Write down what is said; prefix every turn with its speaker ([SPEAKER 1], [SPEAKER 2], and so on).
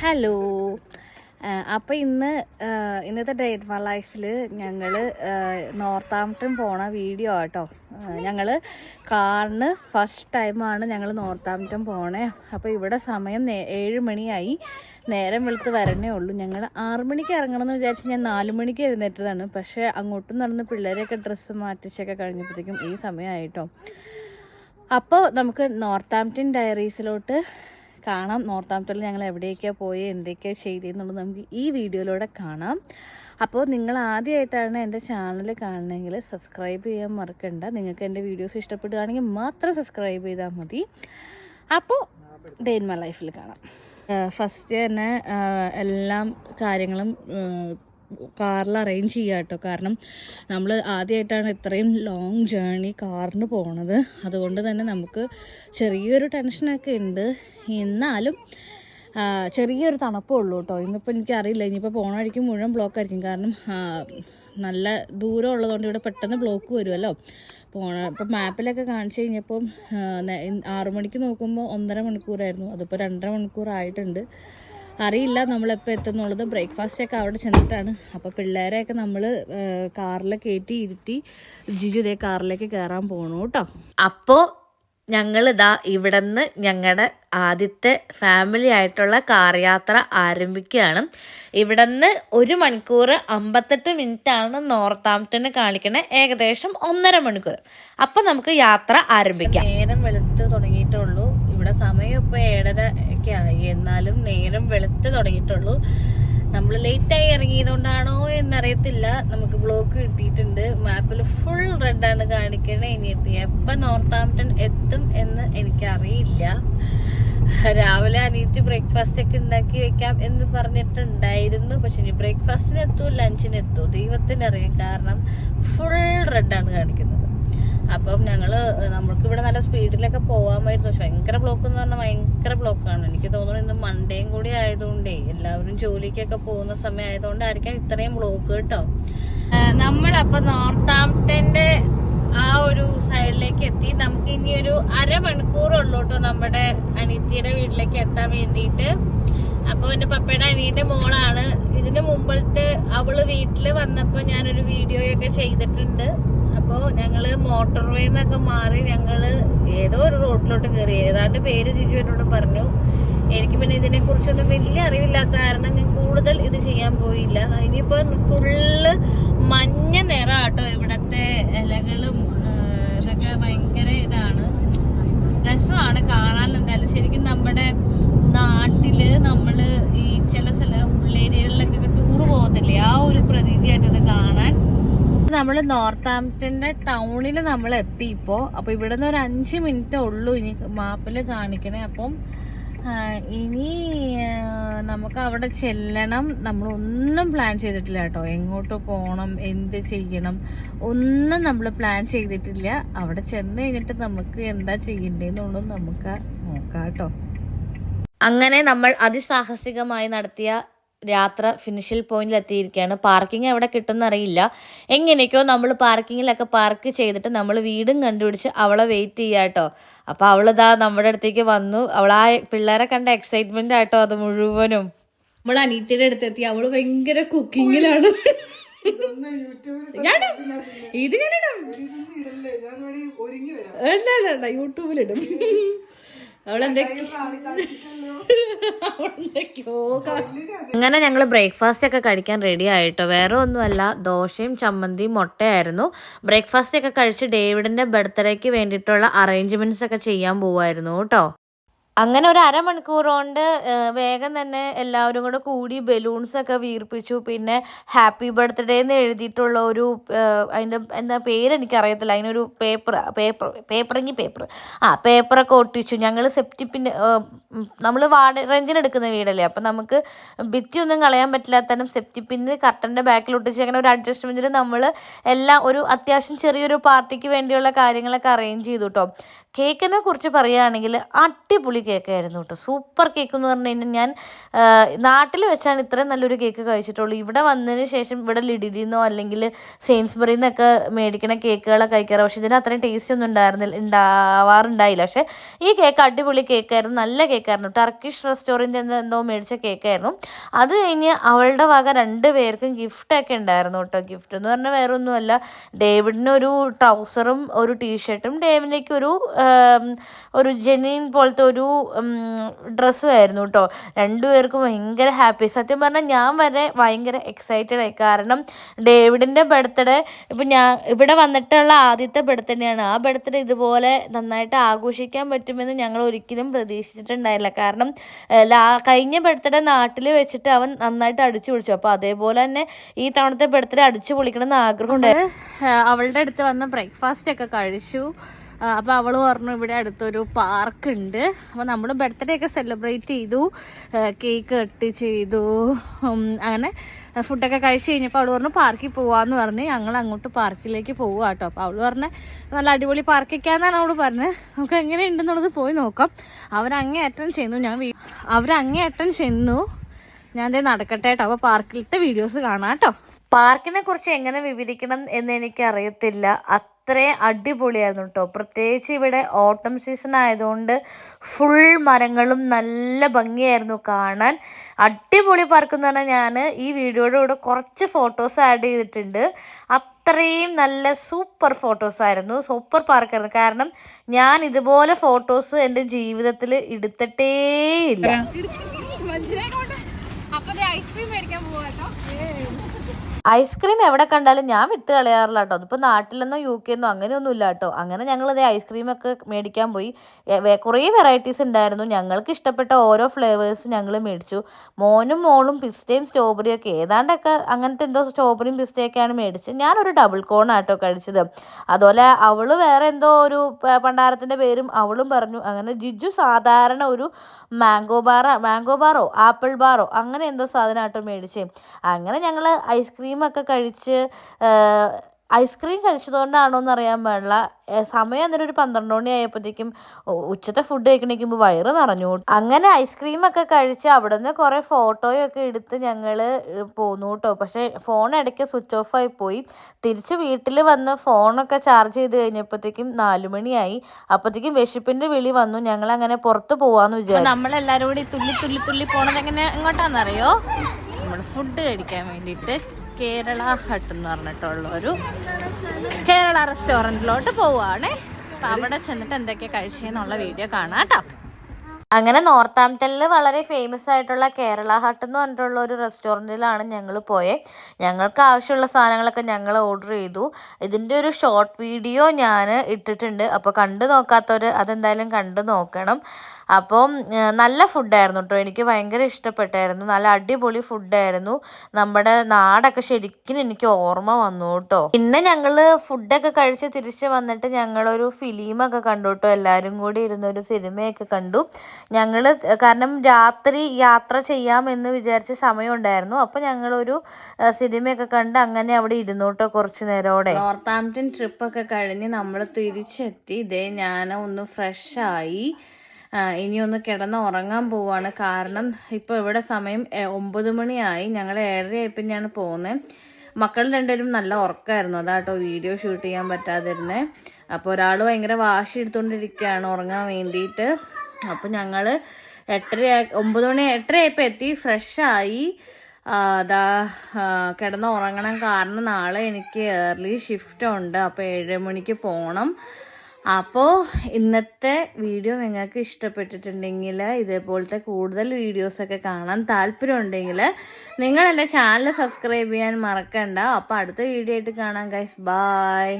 [SPEAKER 1] Hello. അപ്പോൾ ഇന്ന് ഇന്നത്തെ ഡേറ്റ് വൺ ലൈഫിൽ ഞങ്ങൾ നോർത്ത് ആംപ്റ്റൺ പോണ വീഡിയോ ആട്ടോ. ഞങ്ങൾ കാറിന് ഫസ്റ്റ് ടൈമാണ് ഞങ്ങൾ നോർത്ത് ആംപ്റ്റൺ പോണേ. അപ്പോൾ ഇവിടെ സമയം ഏഴ് മണിയായി. നേരം വെളുത്ത് വരണേ ഉള്ളൂ. ഞങ്ങൾ ആറ് മണിക്ക് ഇറങ്ങണം എന്ന് വിചാരിച്ച് ഞാൻ നാല് മണിക്ക് എഴുന്നേറ്റതാണ്. പക്ഷേ അങ്ങോട്ടും നടന്ന് പിള്ളേരെയൊക്കെ ഡ്രസ്സ് മാറ്റിച്ചൊക്കെ കഴിഞ്ഞപ്പോഴത്തേക്കും ഈ സമയമായിട്ടോ. അപ്പോൾ നമുക്ക് നോർത്ത് ആംപ്റ്റൺ ഡയറീസിലോട്ട് കാണാം. നോർത്ത് ആംപ്ടണിൽ ഞങ്ങൾ എവിടെയൊക്കെയാണ് പോയി എന്തൊക്കെയാണ് ചെയ്തതെന്നുള്ളത് നമുക്ക് ഈ വീഡിയോയിലൂടെ കാണാം. അപ്പോൾ നിങ്ങൾ ആദ്യമായിട്ടാണ് എന്റെ ചാനൽ കാണണമെങ്കിൽ സബ്സ്ക്രൈബ് ചെയ്യാൻ മറക്കണ്ട. നിങ്ങൾക്ക് എന്റെ വീഡിയോസ് ഇഷ്ടപ്പെടുകയാണെങ്കിൽ മാത്രം സബ്സ്ക്രൈബ് ചെയ്താൽ മതി. അപ്പോൾ ഡേ ഇൻ മൈ ലൈഫിൽ കാണാം. ഫസ്റ്റ് തന്നെ എല്ലാം കാര്യങ്ങളും കാറിൽ അറേഞ്ച് ചെയ്യുക കേട്ടോ. കാരണം നമ്മൾ ആദ്യമായിട്ടാണ് ഇത്രയും ലോങ് ജേർണി കാറിന് പോണത്. അതുകൊണ്ട് തന്നെ നമുക്ക് ചെറിയൊരു ടെൻഷനൊക്കെ ഉണ്ട്. എന്നാലും ചെറിയൊരു തണുപ്പേ ഉള്ളൂ കേട്ടോ. ഇന്നിപ്പോൾ എനിക്കറിയില്ല. ഇനിയിപ്പോൾ പോണ വഴിക്ക് മുഴുവൻ ബ്ലോക്ക് ആയിരിക്കും. കാരണം നല്ല ദൂരം ഉള്ളതുകൊണ്ട് ഇവിടെ പെട്ടെന്ന് ബ്ലോക്ക് വരുമല്ലോ പോണ ഇപ്പം മാപ്പിലൊക്കെ കാണിച്ചു കഴിഞ്ഞപ്പം ആറുമണിക്ക് ആറു മണിക്ക് നോക്കുമ്പോൾ ഒന്നര മണിക്കൂറായിരുന്നു. അതിപ്പോൾ രണ്ടര മണിക്കൂറായിട്ടുണ്ട്. അറിയില്ല നമ്മളെപ്പോൾ എത്തുന്നുള്ളത്. ബ്രേക്ക്ഫാസ്റ്റൊക്കെ അവിടെ ചെന്നിട്ടാണ്. അപ്പോൾ പിള്ളേരെയൊക്കെ നമ്മൾ കാറിൽ കയറ്റി ഇരുത്തി ജിജു ഇതേ കാറിലേക്ക് കയറാൻ പോകണു കേട്ടോ അപ്പോൾ ഞങ്ങളിതാ ഇവിടെ നിന്ന് ഞങ്ങളുടെ ആദ്യത്തെ ഫാമിലി ആയിട്ടുള്ള കാർ യാത്ര ആരംഭിക്കുകയാണ്. ഇവിടെ നിന്ന് ഒരു മണിക്കൂർ അമ്പത്തെട്ട് മിനിറ്റ് ആണ് നോർത്താംപ്ടന് കാണിക്കുന്നത് ഏകദേശം ഒന്നര മണിക്കൂർ അപ്പം നമുക്ക് യാത്ര ആരംഭിക്കാം. നേരം വെളുത്ത് തുടങ്ങിയിട്ടുള്ളൂ ഇവിടെ സമയം ഇപ്പോൾ ഏഴര ഒക്കെ എന്നാലും നേരം വെളുത്ത് തുടങ്ങിയിട്ടുള്ളൂ. നമ്മൾ ലേറ്റായി ഇറങ്ങിയതുകൊണ്ടാണോ എന്നറിയത്തില്ല. നമുക്ക് ബ്ലോക്ക് കിട്ടിയിട്ടുണ്ട്. മാപ്പിൽ ഫുൾ റെഡാണ് കാണിക്കണേ. ഇനിയിപ്പോൾ എപ്പോൾ നോർത്താംപ്ടൺ എത്തും എന്ന് എനിക്കറിയില്ല. രാവിലെ അനിയത്തി ബ്രേക്ക്ഫാസ്റ്റ് ഒക്കെ ഉണ്ടാക്കി വെക്കാം എന്ന് പറഞ്ഞിട്ടുണ്ടായിരുന്നു. പക്ഷെ ഇനി ബ്രേക്ക്ഫാസ്റ്റിന് എത്തൂ ലഞ്ചിന് എത്തൂ. ദൈവത്തിനറിയാം കാരണം ഫുൾ റെഡാണ് കാണിക്കുന്നത്. അപ്പം ഞങ്ങൾ നമ്മൾക്ക് ഇവിടെ നല്ല സ്പീഡിലൊക്കെ പോകാമായിരുന്നു പക്ഷെ ഭയങ്കര ബ്ലോക്ക് എന്ന് പറഞ്ഞാൽ ഭയങ്കര ബ്ലോക്കാണ്. എനിക്ക് തോന്നുന്നു ഇന്ന് മൺഡേയും കൂടി ആയതുകൊണ്ടേ എല്ലാവരും ജോലിക്കൊക്കെ പോകുന്ന സമയം ആയതുകൊണ്ടായിരിക്കാം ഇത്രയും ബ്ലോക്ക് കേട്ടോ. നമ്മളപ്പോ നോർത്താംപ്ടന്റെ ആ ഒരു സൈഡിലേക്ക് എത്തി. നമുക്ക് ഇനി ഒരു അരമണിക്കൂറുള്ളൂട്ടോ നമ്മുടെ അനിയത്തിയുടെ വീട്ടിലേക്ക് എത്താൻ വേണ്ടിയിട്ട്. അപ്പൊ എന്റെ പപ്പയുടെ അനിയന്റെ മോളാണ്. ഇതിന് മുമ്പിലത്തെ അവൾ വീട്ടിൽ വന്നപ്പോ ഞാനൊരു വീഡിയോയൊക്കെ ചെയ്തിട്ടുണ്ട്. അപ്പോ ഞങ്ങൾ മോട്ടോർ വേന്നൊക്കെ മാറി ഞങ്ങൾ ഏതോ ഒരു റോഡിലോട്ട് കയറി ഏതാണ്ട് പേര് ജിജു എന്നോട് പറഞ്ഞു എനിക്ക് പിന്നെ ഇതിനെ കുറിച്ചൊന്നും വലിയ അറിവില്ലാത്ത കാരണം ഞാൻ കൂടുതൽ ഇത് ചെയ്യാൻ പോയില്ല. ഇനിയിപ്പോ ഫുള്ള് മഞ്ഞ നിറ ഇവിടത്തെ ഇലകളും ആ, ഇതൊക്കെ ഭയങ്കര ഇതാണ് രസമാണ് കാണാൻ എന്തായാലും ശരിക്കും നമ്മുടെ നാട്ടിൽ നമ്മൾ ഈ ചില ചില ഉള്ളേരിയകളിലൊക്കെ ടൂർ പോകത്തില്ലേ ആ ഒരു പ്രതീതിയായിട്ട് ഇത് കാണാൻ നമ്മൾ നോർത്ത് നോർത്താംപ്ടന്റെ ടൗണിൽ നമ്മൾ എത്തി ഇപ്പോ. അപ്പോൾ ഇവിടെ നിന്ന് ഒരു അഞ്ച് മിനിറ്റ് ഉള്ളൂ ഇനി മാപ്പിൽ കാണിക്കണേ. അപ്പം ഇനി നമുക്ക് അവിടെ ചെല്ലണം. നമ്മൾ ഒന്നും പ്ലാൻ ചെയ്തിട്ടില്ല കേട്ടോ. എങ്ങോട്ട് പോകണം എന്ത് ചെയ്യണം ഒന്നും നമ്മൾ പ്ലാൻ ചെയ്തിട്ടില്ല. അവിടെ ചെന്ന് കഴിഞ്ഞിട്ട് നമുക്ക് എന്താ ചെയ്യണ്ടേന്നുള്ളത് നമുക്ക് നോക്കാം കേട്ടോ. അങ്ങനെ നമ്മൾ അതിസാഹസികമായി നടത്തിയ യാത്ര ഫിനിഷിൽ പോയിന്റിൽ എത്തിയിരിക്കുകയാണ്. പാർക്കിംഗ് എവിടെ കിട്ടുമെന്ന് അറിയില്ല എങ്ങനെയൊക്കെയോ നമ്മൾ പാർക്കിങ്ങിലൊക്കെ പാർക്ക് ചെയ്തിട്ട് നമ്മൾ വീടും കണ്ടുപിടിച്ച് അവളെ വെയിറ്റ് ചെയ്യുക കേട്ടോ. അപ്പോൾ അവളിതാ നമ്മുടെ അടുത്തേക്ക് വന്നു. അവളാ പിള്ളേരെ കണ്ട എക്സൈറ്റ്മെന്റ് ആട്ടോ അത് മുഴുവനും. നമ്മൾ അനീത്തിയുടെ അടുത്തെത്തി. അവൾ ഭയങ്കര കുക്കിങ്ങിലാണ് ഞാൻ ഇത് ഞാനിടാം അല്ല അല്ല യൂട്യൂബിലിടും അങ്ങനെ ഞങ്ങൾ ബ്രേക്ക്ഫാസ്റ്റ് ഒക്കെ കഴിക്കാൻ റെഡി ആയിട്ടോ. വേറെ ഒന്നുമല്ല ദോശയും ചമ്മന്തിയും മുട്ടയായിരുന്നു. ബ്രേക്ക്ഫാസ്റ്റ് ഒക്കെ കഴിച്ച് ഡേവിഡിന്റെ ബർത്ത്ഡേക്ക് വേണ്ടിയിട്ടുള്ള അറേഞ്ച്മെന്റ്സ് ഒക്കെ ചെയ്യാൻ പോവായിരുന്നു കേട്ടോ. അങ്ങനെ ഒരു അരമണിക്കൂർ കൊണ്ട് വേഗം തന്നെ എല്ലാവരും കൂടെ കൂടി ബലൂൺസ് ഒക്കെ വീർപ്പിച്ചു. പിന്നെ ഹാപ്പി ബർത്ത്ഡേ എന്ന് എഴുതിയിട്ടുള്ള ഒരു അതിന്റെ എന്താ പേര് എനിക്കറിയത്തില്ല. അതിനൊരു പേപ്പർ പേപ്പർ പേപ്പറെങ്കിൽ പേപ്പർ ആ പേപ്പറൊക്കെ ഒട്ടിച്ചു. ഞങ്ങൾ സെപ്റ്റിപ്പിന്റെ നമ്മൾ വാട റെന്റിന് എടുക്കുന്ന വീടല്ലേ? അപ്പം നമുക്ക് ഭിത്തി ഒന്നും കളയാൻ പറ്റില്ലാത്തതും സെപ്റ്റിപ്പിന്റെ കർട്ടന്റെ ബാക്കിൽ ഒട്ടിച്ച് അങ്ങനെ ഒരു അഡ്ജസ്റ്റ്മെന്റിൽ നമ്മൾ എല്ലാം ഒരു അത്യാവശ്യം ചെറിയൊരു പാർട്ടിക്ക് വേണ്ടിയുള്ള കാര്യങ്ങളൊക്കെ അറേഞ്ച് ചെയ്തു കേട്ടോ കേക്കിനെ കുറിച്ച് പറയുകയാണെങ്കിൽ അടിപൊളി
[SPEAKER 2] കേക്കായിരുന്നു കേട്ടോ. സൂപ്പർ കേക്ക് എന്ന് പറഞ്ഞു കഴിഞ്ഞാൽ ഞാൻ നാട്ടിൽ വെച്ചാണ് ഇത്രയും നല്ലൊരു കേക്ക് കഴിച്ചിട്ടുള്ളൂ. ഇവിടെ വന്നതിന് ശേഷം ഇവിടെ ലിഡിലിന്നോ അല്ലെങ്കിൽ സെയിൻസ്ബറിയിൽ നിന്നൊക്കെ മേടിക്കണ കേക്കുകളൊക്കെ കഴിക്കാറ്. പക്ഷേ ഇതിന് അത്രയും ടേസ്റ്റ് ഒന്നും ഉണ്ടായിരുന്നില്ല ഉണ്ടാവാറുണ്ടായില്ല. പക്ഷേ ഈ കേക്ക് അടിപൊളി കേക്കായിരുന്നു നല്ല കേക്കായിരുന്നു ടർക്കിഷ് റെസ്റ്റോറന്റ് എന്തോ മേടിച്ച കേക്കായിരുന്നു അത് കഴിഞ്ഞ് അവളുടെ വക രണ്ട് പേർക്കും ഗിഫ്റ്റൊക്കെ ഉണ്ടായിരുന്നു കേട്ടോ. ഗിഫ്റ്റ് എന്ന് പറഞ്ഞാൽ വേറെ ഒന്നുമല്ല ഡേവിഡിന് ഒരു ട്രൗസറും ഒരു ടീഷർട്ടും ഡേവിനേക്ക് ഒരു ഒരു ജെനിൻ പോലത്തെ ഒരു ഡ്രസ്സും ആയിരുന്നു കേട്ടോ രണ്ടുപേർക്കും ഭയങ്കര ഹാപ്പി സത്യം പറഞ്ഞാൽ ഞാൻ വരെ ഭയങ്കര എക്സൈറ്റഡ് ആയി. കാരണം ഡേവിഡിന്റെ ബർത്ത്ഡേ ഇപ്പം ഞാൻ ഇവിടെ വന്നിട്ടുള്ള ആദ്യത്തെ ബർത്ത്ഡേയാണ് ആ ബർത്ത്ഡേ ഇതുപോലെ നന്നായിട്ട് ആഘോഷിക്കാൻ പറ്റുമെന്ന് ഞങ്ങൾ ഒരിക്കലും പ്രതീക്ഷിച്ചിട്ടുണ്ടായില്ല. കാരണം കഴിഞ്ഞ ബർത്ത്ഡേ നാട്ടിൽ വെച്ചിട്ട് അവൻ നന്നായിട്ട് അടിച്ചു പൊളിച്ചു. അപ്പോൾ അതേപോലെ തന്നെ ഈ തവണത്തെ ബർത്ത്ഡേ അടിച്ചു പൊളിക്കണം എന്ന് ആഗ്രഹം ഉണ്ടായിരുന്നു
[SPEAKER 1] അവളുടെ അടുത്ത് വന്ന ബ്രേക്ക്ഫാസ്റ്റ് ഒക്കെ കഴിച്ചു. ആ, അപ്പൊ അവൾ പറഞ്ഞു ഇവിടെ അടുത്തൊരു പാർക്ക് ഉണ്ട് അപ്പൊ നമ്മൾ ബർത്ത്ഡേ ഒക്കെ സെലിബ്രേറ്റ് ചെയ്തു. കേക്ക് കട്ട് ചെയ്തു. അങ്ങനെ ഫുഡൊക്കെ കഴിച്ച് കഴിഞ്ഞപ്പോൾ അവൾ പറഞ്ഞു പാർക്കിൽ പോവാന്ന് പറഞ്ഞ് ഞങ്ങൾ അങ്ങോട്ട് പാർക്കിലേക്ക് പോവുക കേട്ടോ അപ്പോൾ അവൾ പറഞ്ഞ നല്ല അടിപൊളി പാർക്കിക്കാന്നാണ് അവൾ പറഞ്ഞത് നമുക്ക് എങ്ങനെയുണ്ടെന്നുള്ളത് പോയി നോക്കാം. അവരങ്ങേ അറ്റൻഡ് ചെയ്യുന്നു. ഞാൻ അവരങ്ങേ അറ്റൻഡ് ചെയ്യുന്നു. ഞാൻ ദേ നടക്കട്ടെ കേട്ടോ അപ്പോൾ പാർക്കിലത്തെ വീഡിയോസ് കാണാം കേട്ടോ
[SPEAKER 2] പാർക്കിനെ കുറിച്ച് എങ്ങനെ വിവരിക്കണം എന്ന് എനിക്ക് അറിയത്തില്ല അത്രയും അടിപൊളിയായിരുന്നു കേട്ടോ പ്രത്യേകിച്ച് ഇവിടെ ഓട്ടം സീസൺ ആയതുകൊണ്ട് ഫുൾ മരങ്ങളും നല്ല ഭംഗിയായിരുന്നു കാണാൻ. അടിപൊളി പാർക്ക് എന്ന് പറഞ്ഞാൽ ഞാൻ ഈ വീഡിയോയുടെ കൂടെ കുറച്ച് ഫോട്ടോസ് ആഡ് ചെയ്തിട്ടുണ്ട്. അത്രയും നല്ല സൂപ്പർ ഫോട്ടോസ് ആയിരുന്നു. സൂപ്പർ പാർക്കായിരുന്നു കാരണം ഞാൻ ഇതുപോലെ ഫോട്ടോസ് എന്റെ ജീവിതത്തിൽ എടുത്തിട്ടേ ഇല്ല.
[SPEAKER 1] ഐസ്ക്രീം മേടിക്കാൻ പോവാട്ടോ.
[SPEAKER 2] ഐസ്ക്രീം എവിടെ കണ്ടാലും ഞാൻ വിട്ട് കളയാറില്ല കേട്ടോ. അതിപ്പോൾ നാട്ടിലെന്നോ യു കെ എന്നോ അങ്ങനെയൊന്നും ഇല്ല കേട്ടോ. അങ്ങനെ ഞങ്ങൾ ഇതേ ഐസ്ക്രീം ഒക്കെ മേടിക്കാൻ പോയി. കുറേ വെറൈറ്റീസ് ഉണ്ടായിരുന്നു. ഞങ്ങൾക്ക് ഇഷ്ടപ്പെട്ട ഓരോ ഫ്ലേവേഴ്സ് ഞങ്ങൾ മേടിച്ചു. മോനും മോളും സ്ട്രോബറി ഒക്കെ ഏതാണ്ടൊക്കെ അങ്ങനത്തെ എന്തോ സ്ട്രോബെറിയും പിസ്തയൊക്കെയാണ് മേടിച്ചത്. ഞാനൊരു ഡബിൾ കോൺ ആട്ടോ കഴിച്ചത്. അതുപോലെ അവൾ വേറെ എന്തോ ഒരു പണ്ടാരത്തിന്റെ പേരും അവളും പറഞ്ഞു. അങ്ങനെ ജിജു സാധാരണ ഒരു മാംഗോ ബാറ മാംഗോ ബാറോ ആപ്പിൾ ബാറോ അങ്ങനെ എന്തോ സാധനം ആട്ടോ മേടിച്ചേ. അങ്ങനെ ഞങ്ങൾ ഐസ്ക്രീമൊക്കെ കഴിച്ച് ഐസ്ക്രീം കഴിച്ചതുകൊണ്ടാണോ എന്ന് അറിയാൻ പാടില്ല സമയം അന്നേരം ഒരു പന്ത്രണ്ട് മണി ആയപ്പോഴത്തേക്കും ഉച്ചത്തെ ഫുഡ് കഴിക്കണിക്കുമ്പോൾ വയറ് നിറഞ്ഞു അങ്ങനെ ഐസ്ക്രീമൊക്കെ കഴിച്ച് അവിടെ നിന്ന് കുറേ ഫോട്ടോയൊക്കെ എടുത്ത് ഞങ്ങൾ പോന്നു കേട്ടോ. പക്ഷേ ഫോൺ ഇടയ്ക്ക് സ്വിച്ച് ഓഫ് ആയി പോയി. തിരിച്ച് വീട്ടിൽ വന്ന് ഫോണൊക്കെ ചാർജ് ചെയ്ത് കഴിഞ്ഞപ്പോഴത്തേക്കും നാലു മണിയായി. അപ്പോഴത്തേക്കും വിശപ്പിന്റെ വിളി വന്നു. ഞങ്ങൾ അങ്ങനെ പുറത്ത് പോവാന്ന് വിചാരിച്ചു.
[SPEAKER 1] നമ്മളെല്ലാവരും കൂടി തുള്ളി തുള്ളി തുള്ളി പോണത് എങ്ങനെ എങ്ങോട്ടാണെന്നറിയോ നമ്മൾ ഫുഡ് കഴിക്കാൻ വേണ്ടിയിട്ട്. കേരള ഹട്ട് എന്ന് പറഞ്ഞിട്ടുള്ള ഒരു കേരള റെസ്റ്റോറന്റിലോട്ട് പോവുകയാണേ. അപ്പൊ അവിടെ ചെന്നിട്ട് എന്തൊക്കെ കഴിച്ചെന്നുള്ള വീഡിയോ കാണാം കേട്ടോ.
[SPEAKER 2] അങ്ങനെ നോർത്താംപ്ടണിൽ വളരെ ഫേമസ് ആയിട്ടുള്ള കേരള ഹട്ട് എന്ന് പറഞ്ഞിട്ടുള്ള ഒരു റെസ്റ്റോറന്റിലാണ് ഞങ്ങൾ പോയത് ഞങ്ങൾക്ക് ആവശ്യമുള്ള സാധനങ്ങളൊക്കെ ഞങ്ങൾ ഓർഡർ ചെയ്തു. ഇതിന്റെ ഒരു ഷോർട്ട് വീഡിയോ ഞാൻ ഇട്ടിട്ടുണ്ട്. അപ്പോൾ കണ്ടു നോക്കാത്തവർ അതെന്തായാലും കണ്ടു നോക്കണം. അപ്പം നല്ല ഫുഡായിരുന്നു കേട്ടോ എനിക്ക് ഭയങ്കര ഇഷ്ടപ്പെട്ടായിരുന്നു. നല്ല അടിപൊളി ഫുഡായിരുന്നു. നമ്മുടെ നാടൊക്കെ ശരിക്കും എനിക്ക് ഓർമ്മ വന്നു കേട്ടോ പിന്നെ ഞങ്ങൾ ഫുഡൊക്കെ കഴിച്ച് തിരിച്ച് വന്നിട്ട് ഞങ്ങളൊരു ഫിലിമൊക്കെ കണ്ടു കേട്ടോ എല്ലാവരും കൂടി ഇരുന്നൊരു സിനിമയൊക്കെ കണ്ടു. ഞങ്ങൾ കാരണം രാത്രി യാത്ര ചെയ്യാമെന്ന് വിചാരിച്ച സമയം ഉണ്ടായിരുന്നു അപ്പോൾ ഞങ്ങളൊരു സിനിമയൊക്കെ കണ്ട് അങ്ങനെ അവിടെ ഇരുന്നു കേട്ടോ കുറച്ച് നേരോടെ.
[SPEAKER 1] നോർത്താംപ്ടൺ ട്രിപ്പൊക്കെ കഴിഞ്ഞ് നമ്മൾ തിരിച്ചെത്തി. ഇതേ ഞാൻ ഒന്ന് ഫ്രഷായി. ഇനി ഒന്ന് കിടന്ന് ഉറങ്ങാൻ പോവാണ്. കാരണം ഇപ്പോൾ ഇവിടെ സമയം ഒമ്പത് മണിയായി. ഞങ്ങൾ ഏഴരയായപ്പോഴാണ് പോകുന്നത് മക്കൾ രണ്ടുപേരും നല്ല ഉറക്കമായിരുന്നു അതാട്ടോ വീഡിയോ ഷൂട്ട് ചെയ്യാൻ പറ്റാതിരുന്നേ. അപ്പോൾ ഒരാൾ ഭയങ്കര വാശി എടുത്തുകൊണ്ടിരിക്കുകയാണ് ഉറങ്ങാൻ വേണ്ടിയിട്ട്. അപ്പോൾ ഞങ്ങൾ എട്ടര ഒമ്പത് മണി എട്ടരയായപ്പോൾ എത്തി. ഫ്രഷായി. അതാ കിടന്ന് ഉറങ്ങണം. കാരണം നാളെ എനിക്ക് ഏർലി ഷിഫ്റ്റ് ഉണ്ട്. അപ്പോൾ ഏഴ് മണിക്ക് പോകണം അപ്പോൾ ഇന്നത്തെ വീഡിയോ നിങ്ങൾക്ക് ഇഷ്ടപ്പെട്ടിട്ടുണ്ടെങ്കിൽ ഇതേപോലത്തെ കൂടുതൽ വീഡിയോസൊക്കെ കാണാൻ താല്പര്യമുണ്ടെങ്കിൽ നിങ്ങൾ എന്റെ ചാനൽ സബ്സ്ക്രൈബ് ചെയ്യാൻ മറക്കണ്ട. അപ്പോൾ അടുത്ത വീഡിയോ ആയിട്ട് കാണാം ഗൈസ് ബായ്